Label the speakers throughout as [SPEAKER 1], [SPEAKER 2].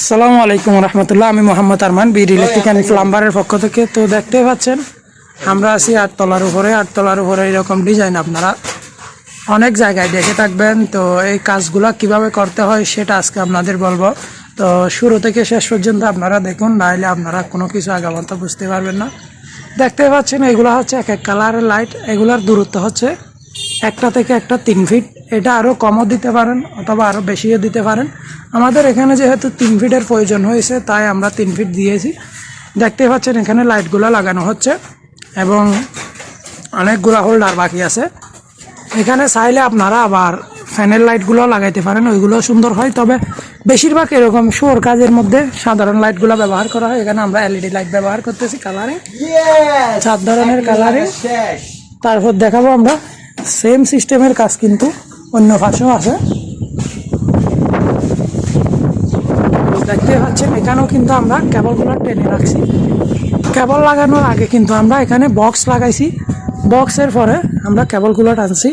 [SPEAKER 1] আসসালামু আলাইকুম রহমতুল্লাহ। আমি মোহাম্মদ আরমান বিড ইলেকট্রিক অ্যান্ড প্লাম্বারের পক্ষ থেকে। তো দেখতে পাচ্ছেন আমরা আছি আটতলার উপরে। আটতলার উপরে এরকম ডিজাইন আপনারা অনেক জায়গায় দেখে থাকবেন। তো এই কাজগুলো কীভাবে করতে হয় সেটা আজকে আপনাদের বলব। তো শুরু থেকে শেষ পর্যন্ত আপনারা দেখুন নাহলে আপনারা কোনো কিছু আগামাতা বুঝতে পারবেন না। দেখতে পাচ্ছেন এগুলো হচ্ছে এক এক কালারের লাইট। এগুলার দূরত্ব হচ্ছে একটা থেকে একটা তিন ফিট এটা আরও কমও দিতে পারেন অথবা আরও বেশিও দিতে পারেন। আমাদের এখানে যেহেতু তিন ফিটের প্রয়োজন হয়েছে তাই আমরা তিন ফিট দিয়েছি। দেখতে পাচ্ছেন এখানে লাইটগুলো লাগানো হচ্ছে এবং অনেকগুলো হোল্ডার বাকি আছে। এখানে চাইলে আপনারা আবার ফ্যানের লাইটগুলো লাগাইতে পারেন ওইগুলো সুন্দর হয়। তবে বেশিরভাগ এরকম শোর কাজের মধ্যে সাধারণ লাইটগুলো ব্যবহার করা হয়। এখানে আমরা এলইডি লাইট ব্যবহার করতেছি কালারে চার ধরনের কালারে তারপর দেখাবো আমরা সেম সিস্টেমের কাজ কিন্তু অন্য পাশেও আছে। দেখতে পাচ্ছেন, এখানেও কিন্তু আমরা কেবলগুলো টেনে রাখছি। কেবল লাগানোর আগে কিন্তু আমরা এখানে বক্স লাগাইছি। বক্সের পরে আমরা কেবলগুলো টানছি।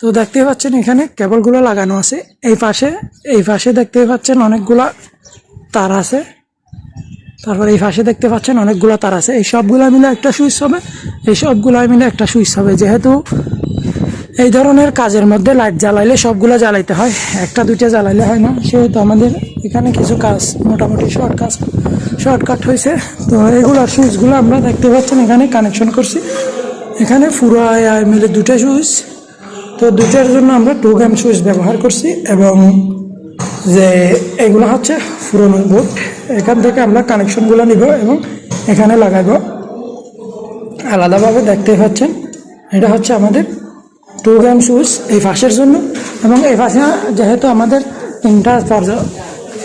[SPEAKER 1] তো দেখতে পাচ্ছেন, এখানে কেবলগুলো লাগানো আছে। এই পাশে এই পাশে দেখতে পাচ্ছেন অনেকগুলা তার আছে। তারপর এই পাশে দেখতে পাচ্ছেন অনেকগুলো তার আছে। এই সবগুলো মিলে একটা সুইচ হবে। এই সবগুলো মিলে একটা সুইচ হবে। যেহেতু এই ধরনের কাজের মধ্যে লাইট জ্বালাইলে সবগুলো জ্বালাইতে হয়। একটা, দুইটা জ্বালাইলে হয় না। সেহেতু আমাদের এখানে কিছু কাজ, মোটামুটি শর্ট কাজ শর্টকাট হয়েছে তো এগুলোর সুইচগুলো আমরা দেখতে পাচ্ছেন, এখানে কানেকশন করছি। এখানে পুরো মিলে দুটো সুইচ। তো দুটার জন্য আমরা টু গ্রাম সুইচ ব্যবহার করছি এবং যে এগুলো হচ্ছে পুরনো বোর্ড এখান থেকে আমরা কানেকশনগুলো নিব এবং এখানে লাগাবো। আলাদাভাবে দেখতে পাচ্ছেন, এটা হচ্ছে আমাদের টু গ্রাম সুইচ এই ফাঁসের জন্য এবং এই ফাঁসে যেহেতু আমাদের তিনটা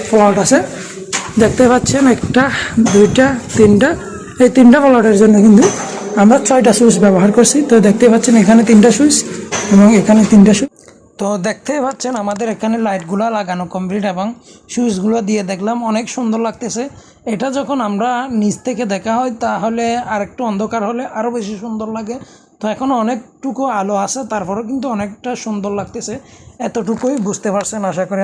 [SPEAKER 1] প্লট আছে, দেখতে পাচ্ছেন একটা, দুইটা, তিনটা, এই তিনটা প্লটের জন্য কিন্তু আমরা ছয়টা সুইচ ব্যবহার করছি। তো দেখতে পাচ্ছেন এখানে তিনটা সুইচ এবং এখানে তিনটা সুইচ তো দেখতে পাচ্ছেন আমাদের এখানে লাইটগুলো লাগানো কমপ্লিট এবং সুইচগুলো দিয়ে দেখলাম অনেক সুন্দর লাগতেছে। এটা যখন আমরা নিচ থেকে দেখা হয় তাহলে আর একটু অন্ধকার হলে আরও বেশি সুন্দর লাগে। তো এখন অনেকটুকু আলো আছে, তারপরেও কিন্তু অনেকটা সুন্দর লাগতেছে। এতটুকুই বুঝতে পারছেন, আশা করি